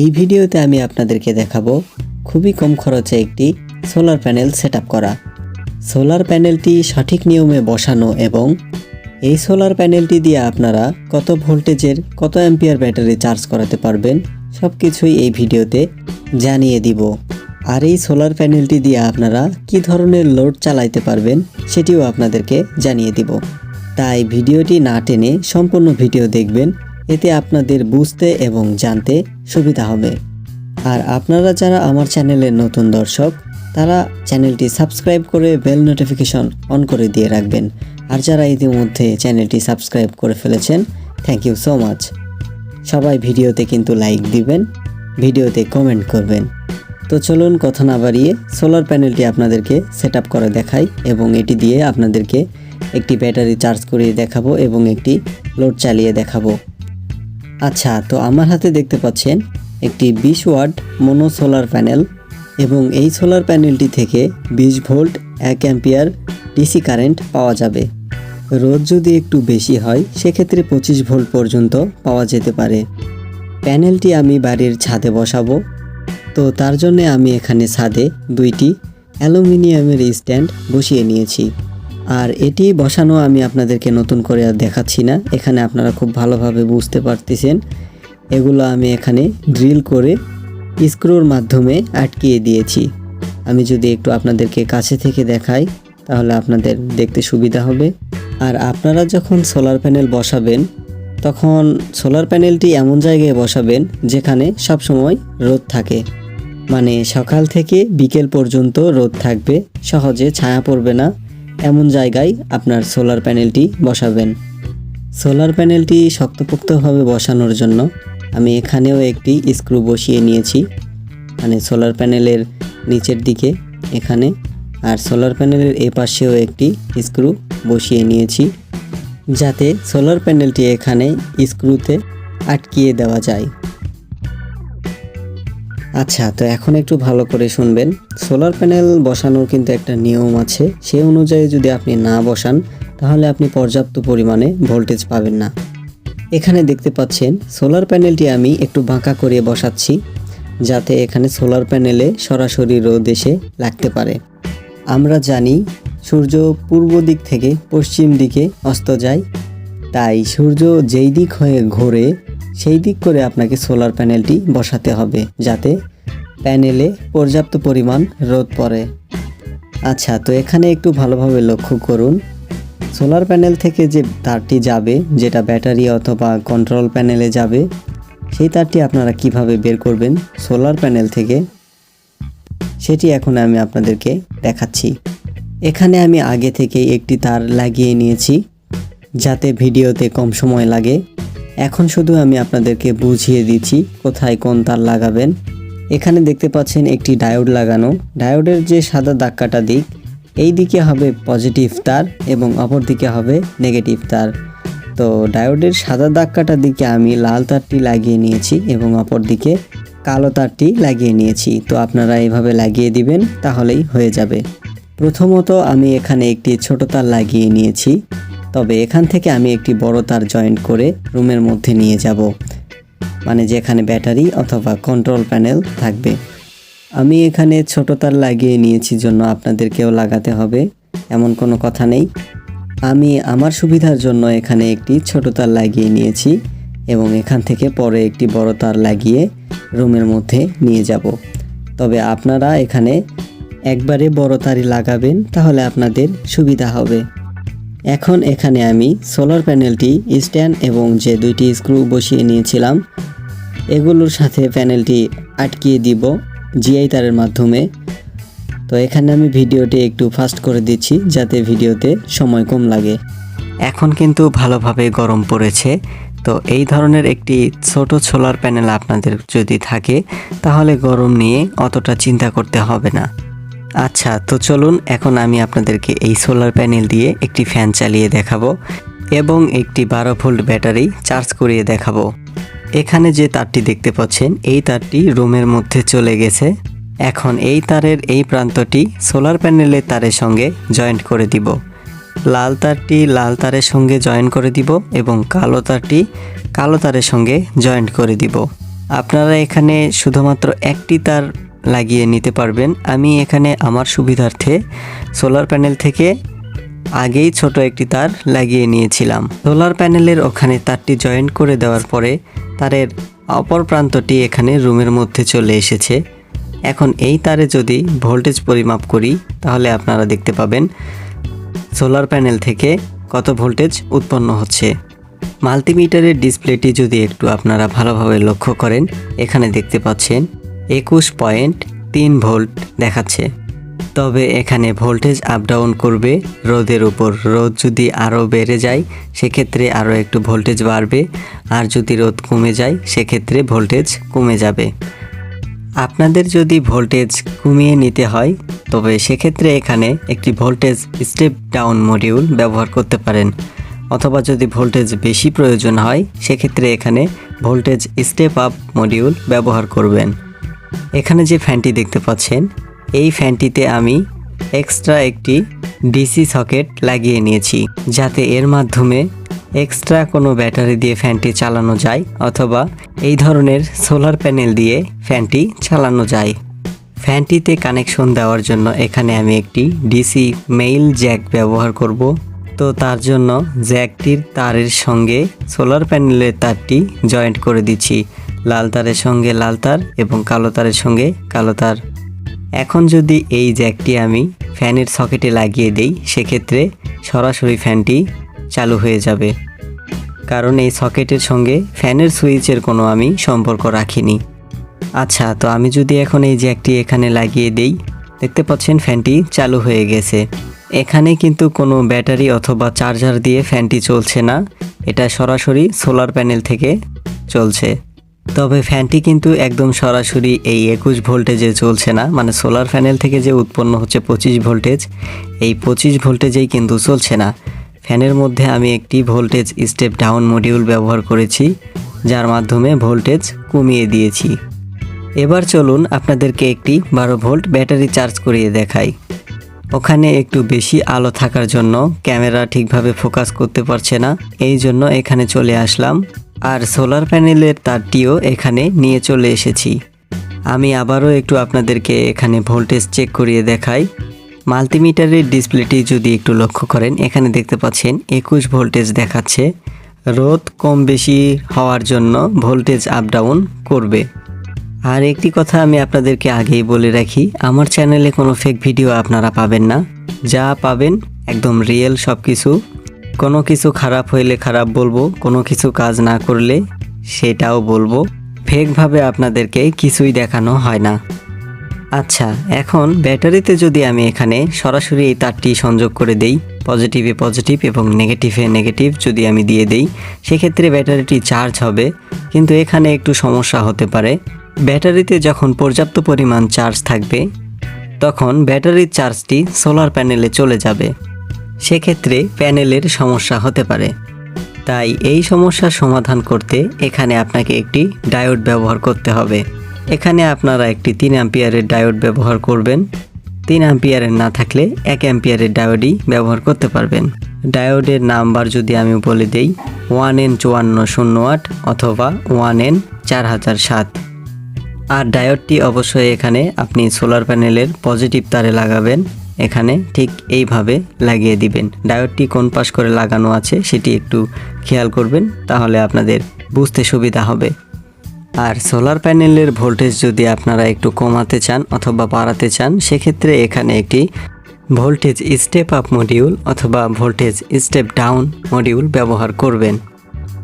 এই ভিডিওতে আমি আপনাদেরকে দেখাবো খুবই কম খরচে একটি সোলার প্যানেল সেট করা। সোলার প্যানেলটি সঠিক নিয়মে বসানো এবং এই সোলার প্যানেলটি দিয়ে আপনারা কত ভোল্টেজের কত অ্যাম্পিয়ার ব্যাটারি চার্জ করাতে পারবেন সব কিছুই এই ভিডিওতে জানিয়ে দিব। আর এই সোলার প্যানেলটি দিয়ে আপনারা কি ধরনের লোড চালাইতে পারবেন সেটিও আপনাদেরকে জানিয়ে দিব। তাই ভিডিওটি না টেনে সম্পূর্ণ ভিডিও দেখবেন এতে আপনাদের বুঝতে এবং জানতে সুবিধা হবে। আর আপনারা যারা আমার চ্যানেলের নতুন দর্শক, তারা চ্যানেলটি সাবস্ক্রাইব করে বেল নোটিফিকেশন অন করে দিয়ে রাখবেন। আর যারা ইতিমধ্যে চ্যানেলটি সাবস্ক্রাইব করে ফেলেছেন থ্যাংক ইউ সো মাচ সবাই ভিডিওতে কিন্তু লাইক দিবেন, ভিডিওতে কমেন্ট করবেন। তো চলুন কথা না বাড়িয়ে সোলার প্যানেলটি আপনাদেরকে সেট আপ করে দেখাই এবং এটি দিয়ে আপনাদেরকে একটি ব্যাটারি চার্জ করিয়ে দেখাবো এবং একটি লোড চালিয়ে দেখাবো। আচ্ছা তো আমার হাতে দেখতে পাচ্ছেন একটি বিশ ওয়াট মোনো সোলার প্যানেল এবং এই সোলার প্যানেলটি থেকে বিশ ভোল্ট এক অ্যাম্পিয়ার ডিসি কারেন্ট পাওয়া যাবে। রোদ যদি একটু বেশি হয়, সেক্ষেত্রে পঁচিশ ভোল্ট পর্যন্ত পাওয়া যেতে পারে। প্যানেলটি আমি বাড়ির ছাদে বসাবো। তো তার জন্য আমি এখানে ছাদে দুইটি অ্যালুমিনিয়ামের স্ট্যান্ড বসিয়ে নিয়েছি। আর এটি বসানো আমি আপনাদেরকে নতুন করে আর দেখাচ্ছি না। এখানে আপনারা খুব ভালোভাবে বুঝতে পারতেছেন। এগুলো আমি এখানে ড্রিল করে স্ক্রুর মাধ্যমে আটকিয়ে দিয়েছি। আমি যদি একটু আপনাদেরকে কাছে থেকে দেখাই, তাহলে আপনাদের দেখতে সুবিধা হবে। আর আপনারা যখন সোলার প্যানেল বসাবেন, তখন সোলার প্যানেলটি এমন জায়গায় বসাবেন, যেখানে সবসময় রোদ থাকে। মানে সকাল থেকে বিকেল পর্যন্ত রোদ থাকবে, সহজে ছায়া পড়বে না। এমন জায়গায় আপনার সোলার প্যানেলটি বসাবেন। সোলার প্যানেলটি শক্তপোক্তভাবে বসানোর জন্য আমি এখানেও একটি স্ক্রু বসিয়ে নিয়েছি। মানে সোলার প্যানেলের নিচের দিকে এখানে আর সোলার প্যানেলের এ পাশেও একটি স্ক্রু বসিয়ে নিয়েছি। যাতে সোলার প্যানেলটি এখানে স্ক্রুতে আটকিয়ে দেওয়া যায়। আচ্ছা তো এখন একটু ভালো করে শুনবেন। সোলার প্যানেল বসানোর কিন্তু একটা নিয়ম আছে। সেই অনুযায়ী যদি আপনি না বসান, তাহলে আপনি পর্যাপ্ত পরিমাণে ভোল্টেজ পাবেন না। এখানে দেখতে পাচ্ছেন, সোলার প্যানেলটি আমি একটু বাঁকা করে বসাচ্ছি, যাতে এখানে সোলার প্যানেলে সরাসরি রোদ এসে লাগতে পারে। আমরা জানি, সূর্য পূর্ব দিক থেকে পশ্চিম দিকে অস্ত যায়। তাই সূর্য যেই দিক হয়ে ঘোরে সেই দিক করে আপনাকে সোলার প্যানেলটি বসাতে হবে, যাতে প্যানেলে পর্যাপ্ত পরিমাণ রোদ পড়ে। আচ্ছা তো এখানে একটু ভালোভাবে লক্ষ্য করুন। সোলার প্যানেল থেকে যে তারটি যাবে, যেটা ব্যাটারি অথবা কন্ট্রোল প্যানেলে যাবে, সেই তারটি আপনারা কীভাবে বের করবেন সোলার প্যানেল থেকে, সেটি এখন আমি আপনাদেরকে দেখাচ্ছি। এখানে আমি আগে থেকে একটি তার লাগিয়ে নিয়েছি, যাতে ভিডিওতে কম সময় লাগে। এখন শুধু আমি আপনাদেরকে বুঝিয়ে দিচ্ছি কোথায় কোন তার লাগাবেন। এখানে দেখতে পাচ্ছেন একটি ডায়োড লাগানো। ডায়োডের যে সাদা দাক্কাটা দিক, এই দিকে হবে পজিটিভ তার এবং অপর দিকে হবে নেগেটিভ তার। তো ডায়োডের সাদা দাক্কাটার দিকে আমি লাল তারটি লাগিয়ে নিয়েছি এবং অপর দিকে কালো তারটি লাগিয়ে নিয়েছি। তো আপনারা এভাবে লাগিয়ে দিবেন, তাহলেই হয়ে যাবে। প্রথমত আমি এখানে একটি ছোট তার লাগিয়ে নিয়েছি। তবে এখান থেকে আমি একটি বড় তার জয়েন্ট করে রুমের মধ্যে নিয়ে যাব মানে যেখানে ব্যাটারি অথবা কন্ট্রোল প্যানেল থাকবে। আমি এখানে ছোট তার লাগিয়ে নিয়েছি, জন্য আপনাদেরকেও লাগাতে হবে, এমন কোনো কথা নেই। আমি আমার সুবিধার জন্য এখানে একটি ছোট তার লাগিয়ে নিয়েছি এবং এখান থেকে পরে একটি বড় তার লাগিয়ে রুমের মধ্যে নিয়ে যাব। তবে আপনারা এখানে একবারে বড় তারই লাগাবেন, তাহলে আপনাদের সুবিধা হবে। এখন এখানে আমি সোলার প্যানেলটি, স্ট্যান্ড এবং যে দুইটি স্ক্রু বসিয়ে নিয়েছিলাম, এগুলোর সাথে প্যানেলটি আটকিয়ে দিব জিআই তারের মাধ্যমে। তো এখানে আমি ভিডিওটি একটু ফাস্ট করে দিচ্ছি, যাতে ভিডিওতে সময় কম লাগে। এখন কিন্তু ভালোভাবে গরম পড়েছে। তো এই ধরনের একটি ছোট সোলার প্যানেল আপনাদের যদি থাকে, তাহলে গরম নিয়ে অতটা চিন্তা করতে হবে না। আচ্ছা তো চলুন এখন আমি আপনাদেরকে এই সোলার প্যানেল দিয়ে একটি ফ্যান চালিয়ে দেখাবো এবং একটি বারো ভোল্ট ব্যাটারি চার্জ করিয়ে দেখাবো। এখানে যে তারটি দেখতে পাচ্ছেন, এই তারটি রুমের মধ্যে চলে গেছে। এখন এই তারের এই প্রান্তটি সোলার প্যানেলের তারের সঙ্গে জয়েন্ট করে দিব। লাল তারটি লাল তারের সঙ্গে জয়েন করে দিব এবং কালো তারটি কালো তারের সঙ্গে জয়েন্ট করে দিব। আপনারা এখানে শুধুমাত্র একটি তার লাগিয়ে নিতে পারবেন। আমি এখানে আমার সুবিধার্থে সোলার প্যানেল থেকে আগেই ছোট একটি তার লাগিয়ে নিয়েছিলাম। সোলার প্যানেলের ওখানে তারটি জয়েন্ট করে দেওয়ার পরে তারের অপর প্রান্তটি এখানে রুমের মধ্যে চলে এসেছে। এখন এই তারে যদি ভোল্টেজ পরিমাপ করি, তাহলে আপনারা দেখতে পাবেন সোলার প্যানেল থেকে কত ভোল্টেজ উৎপন্ন হচ্ছে। মাল্টিমিটারের ডিসপ্লেটি যদি একটু আপনারা ভালোভাবে লক্ষ্য করেন, এখানে দেখতে পাচ্ছেন একুশ পয়েন্ট তিন ভোল্ট দেখাচ্ছে। তবে এখানে ভোল্টেজ আপ ডাউন করবে রোদের উপর। রোদ যদি আরও বেড়ে যায়, সেক্ষেত্রে আরও একটু ভোল্টেজ বাড়বে। আর যদি রোদ কমে যায়, সেক্ষেত্রে ভোল্টেজ কমে যাবে। আপনাদের যদি ভোল্টেজ কমিয়ে নিতে হয়, তবে সেক্ষেত্রে এখানে একটি ভোল্টেজ স্টেপ ডাউন মডিউল ব্যবহার করতে পারেন। অথবা যদি ভোল্টেজ বেশি প্রয়োজন হয়, সেক্ষেত্রে এখানে ভোল্টেজ স্টেপ আপ মডিউল ব্যবহার করবেন। এখানে যে ফ্যানটি দেখতে পাচ্ছেন, এই ফ্যানটিতে আমি এক্সট্রা একটি ডিসি সকেট লাগিয়ে নিয়েছি, যাতে এর মাধ্যমে এক্সট্রা কোনো ব্যাটারি দিয়ে ফ্যানটি চালানো যায় অথবা এই ধরনের সোলার প্যানেল দিয়ে ফ্যানটি চালানো যায়। ফ্যানটিতে কানেকশন দেওয়ার জন্য এখানে আমি একটি ডিসি মেইল জ্যাক ব্যবহার করব। তো তার জন্য জ্যাকটির তারের সঙ্গে সোলার প্যানেলের তারটি জয়েন্ট করে দিচ্ছি। লাল তারের সঙ্গে লাল তার এবং কালো তারের সঙ্গে কালো তার। এখন যদি এই জ্যাকটি আমি ফ্যানের সকেটে লাগিয়ে দেই, সেক্ষেত্রে সরাসরি ফ্যানটি চালু হয়ে যাবে। কারণ এই সকেটের সঙ্গে ফ্যানের সুইচের কোনো আমি সম্পর্ক রাখিনি। আচ্ছা তো আমি যদি এখন এই জ্যাকটি এখানে লাগিয়ে দেই, দেখতে পাচ্ছেন ফ্যানটি চালু হয়ে গেছে। এখানে কিন্তু কোনো ব্যাটারি অথবা চার্জার দিয়ে ফ্যানটি চলছে না, এটা সরাসরি সোলার প্যানেল থেকে চলছে। তবে ফ্যানটি কিন্তু একদম সরাসরি এই একুশ ভোল্টেজে চলছে না। মানে সোলার প্যানেল থেকে যে উৎপন্ন হচ্ছে পঁচিশ ভোল্টেজ, এই পঁচিশ ভোল্টেজেই কিন্তু চলছে না। ফ্যানের মধ্যে আমি একটি ভোল্টেজ স্টেপ ডাউন মডিউল ব্যবহার করেছি, যার মাধ্যমে ভোল্টেজ কমিয়ে দিয়েছি। এবার চলুন আপনাদেরকে একটি বারো ভোল্ট ব্যাটারি চার্জ করিয়ে দেখাই। ওখানে একটু বেশি আলো থাকার জন্য ক্যামেরা ঠিকভাবে ফোকাস করতে পারছে না, এই জন্য এখানে চলে আসলাম। আর সোলার প্যানেলের তারটিও এখানে নিয়ে চলে এসেছি। আমি আবারও একটু আপনাদেরকে এখানে ভোল্টেজ চেক করিয়ে দেখাই। মাল্টিমিটারের ডিসপ্লেটি যদি একটু লক্ষ্য করেন, এখানে দেখতে পাচ্ছেন একুশ ভোল্টেজ দেখাচ্ছে। রোদ কম বেশি হওয়ার জন্য ভোল্টেজ আপ ডাউন করবে। আর একটি কথা আমি আপনাদেরকে আগেই বলে রাখি, আমার চ্যানেলে কোনো ফেক ভিডিও আপনারা পাবেন না। যা পাবেন একদম রিয়েল সব কিছু কোনো কিছু খারাপ হইলে খারাপ বলব, কোনো কিছু কাজ না করলে সেটাও বলব। ফেকভাবে আপনাদেরকে কিছুই দেখানো হয় না। আচ্ছা এখন ব্যাটারিতে যদি আমি এখানে সরাসরি এই তারটি সংযোগ করে দেই, পজিটিভে পজিটিভ এবং নেগেটিভে নেগেটিভ যদি আমি দিয়ে দেই, সেক্ষেত্রে ব্যাটারিটি চার্জ হবে, কিন্তু এখানে একটু সমস্যা হতে পারে। ব্যাটারিতে যখন পর্যাপ্ত পরিমাণ চার্জ থাকবে, তখন ব্যাটারির চার্জটি সোলার প্যানেলে চলে যাবে। সেক্ষেত্রে প্যানেলের সমস্যা হতে পারে। তাই এই সমস্যার সমাধান করতে এখানে আপনাকে একটি ডায়োড ব্যবহার করতে হবে। এখানে আপনারা একটি তিন অ্যাম্পিয়ারের ডায়োড ব্যবহার করবেন। তিন অ্যাম্পিয়ারের না থাকলে এক অ্যাম্পিয়ারের ডায়োডই ব্যবহার করতে পারবেন। ডায়োডের নাম্বার যদি আমি বলে দেই, ওয়ান এন চুয়ান্ন শূন্য আট অথবা ওয়ান এন চার হাজার সাত। আর ডায়োডটি অবশ্যই এখানে আপনি সোলার প্যানেলের পজিটিভ তারে লাগাবেন। এখানে ঠিক এইভাবে লাগিয়ে দিবেন। ডায়োডটি কোন পাশ করে লাগানো আছে সেটি একটু খেয়াল করবেন, তাহলে আপনাদের বুঝতে সুবিধা হবে। আর সোলার প্যানেলের ভোল্টেজ যদি আপনারা একটু কমাতে চান অথবা বাড়াতে চান, সেক্ষেত্রে এখানে একটি ভোল্টেজ স্টেপ আপ মডিউল অথবা ভোল্টেজ স্টেপ ডাউন মডিউল ব্যবহার করবেন।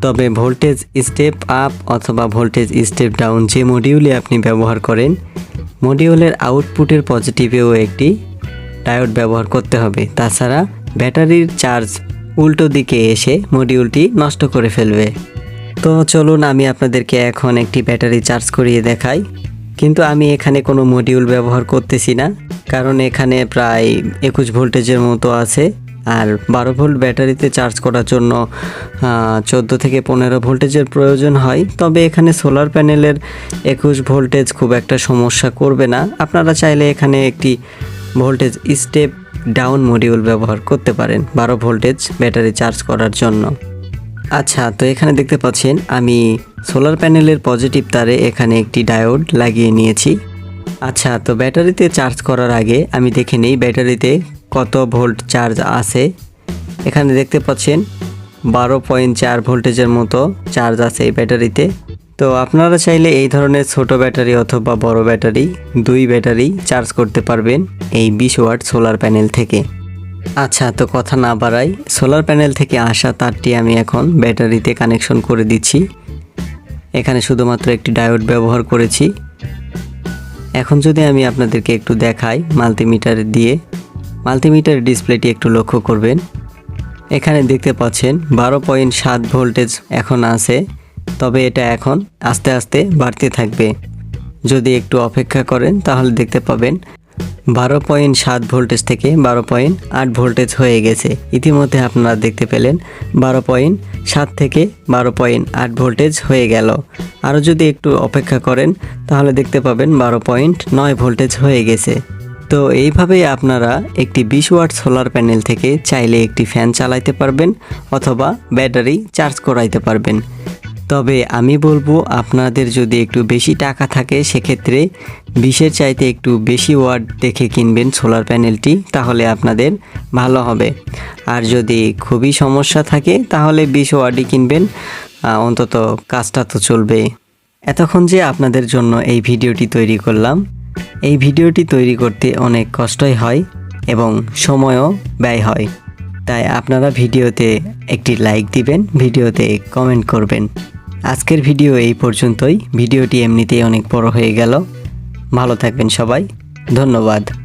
তবে ভোল্টেজ স্টেপ আপ অথবা ভোল্টেজ স্টেপ ডাউন যে মডিউলে আপনি ব্যবহার করেন, মডিউলের আউটপুটের পজিটিভেও একটি ডায়োড ব্যবহার করতে হবে। তাছাড়া ব্যাটারির চার্জ উল্টো দিকে এসে মডিউলটি নষ্ট করে ফেলবে। তো চলুন আমি আপনাদেরকে এখন একটি ব্যাটারি চার্জ করিয়ে দেখাই। কিন্তু আমি এখানে কোনো মডিউল ব্যবহার করতেছি না, কারণ এখানে প্রায় একুশ ভোল্টেজের মতো আছে। আর বারো ভোল্ট ব্যাটারিতে চার্জ করার জন্য চোদ্দ থেকে পনেরো ভোল্টেজের প্রয়োজন হয়। তবে এখানে সোলার প্যানেলের একুশ ভোল্টেজ খুব একটা সমস্যা করবে না। আপনারা চাইলে এখানে একটি ভোল্টেজ স্টেপ ডাউন মডিউল ব্যবহার করতে পারেন বারো ভোল্টেজ ব্যাটারি চার্জ করার জন্য। আচ্ছা তো এখানে দেখতে পাচ্ছেন, আমি সোলার প্যানেলের পজিটিভ তারে এখানে একটি ডায়োড লাগিয়ে নিয়েছি। আচ্ছা তো ব্যাটারিতে চার্জ করার আগে আমি দেখে নিই ব্যাটারিতে কত ভোল্ট চার্জ আছে। এখানে দেখতে পাচ্ছেন, বারো পয়েন্ট চার ভোল্টেজের মতো চার্জ আছে এই ব্যাটারিতে। তো আপনারা চাইলে এই ধরনের ছোট ব্যাটারি অথবা বড় ব্যাটারি, দুই ব্যাটারি চার্জ করতে পারবেন এই বিশ ওয়াট সোলার প্যানেল থেকে। আচ্ছা তো কথা না বাড়াই, সোলার প্যানেল থেকে আসা তারটি আমি এখন ব্যাটারিতে কানেকশন করে দিচ্ছি। এখানে শুধুমাত্র একটি ডায়োড ব্যবহার করেছি। এখন যদি আমি আপনাদেরকে একটু দেখাই মাল্টিমিটার দিয়ে, মাল্টিমিটার ডিসপ্লেটি একটু লক্ষ্য করবেন। এখানে দেখতে পাচ্ছেন বারো পয়েন্ট সাত ভোল্টেজ এখন আছে। তবে এটা এখন আস্তে আস্তে বাড়তে থাকবে। যদি একটু অপেক্ষা করেন, তাহলে দেখতে পাবেন বারো পয়েন্ট সাত ভোল্টেজ থেকে বারো পয়েন্ট আট ভোল্টেজ হয়ে গেছে। ইতিমধ্যে আপনারা দেখতে পেলেন বারো পয়েন্ট সাত থেকে বারো পয়েন্ট আট ভোল্টেজ হয়ে গেল। আরও যদি একটু অপেক্ষা করেন, তাহলে দেখতে পাবেন বারো পয়েন্ট নয় ভোল্টেজ হয়ে গেছে। তো এইভাবেই আপনারা একটি বিশ ওয়াট সোলার প্যানেল থেকে চাইলে একটি ফ্যান চালাইতে পারবেন অথবা ব্যাটারি চার্জ করাইতে পারবেন। তবে আমি বলব, আপনাদের যদি একটু বেশি টাকা থাকে, সেক্ষেত্রে বিশের চাইতে একটু বেশি ওয়াট দেখে কিনবেন সোলার প্যানেলটি, তাহলে আপনাদের ভালো হবে। আর যদি খুবই সমস্যা থাকে, তাহলে বিশ ওয়াটই কিনবেন। অন্তত কাজটা তো চলবে। এতক্ষণ যে আপনাদের জন্য এই ভিডিওটি তৈরি করলাম, এই ভিডিওটি তৈরি করতে অনেক কষ্টই হয় এবং সময়ও ব্যয় হয়। তাই আপনারা ভিডিওতে একটি লাইক দিবেন, ভিডিওতে কমেন্ট করবেন। আজকের ভিডিও এই পর্যন্তই। ভিডিওটি এমনিতেই অনেক বড় হয়ে গেল। ভালো থাকবেন সবাই। ধন্যবাদ।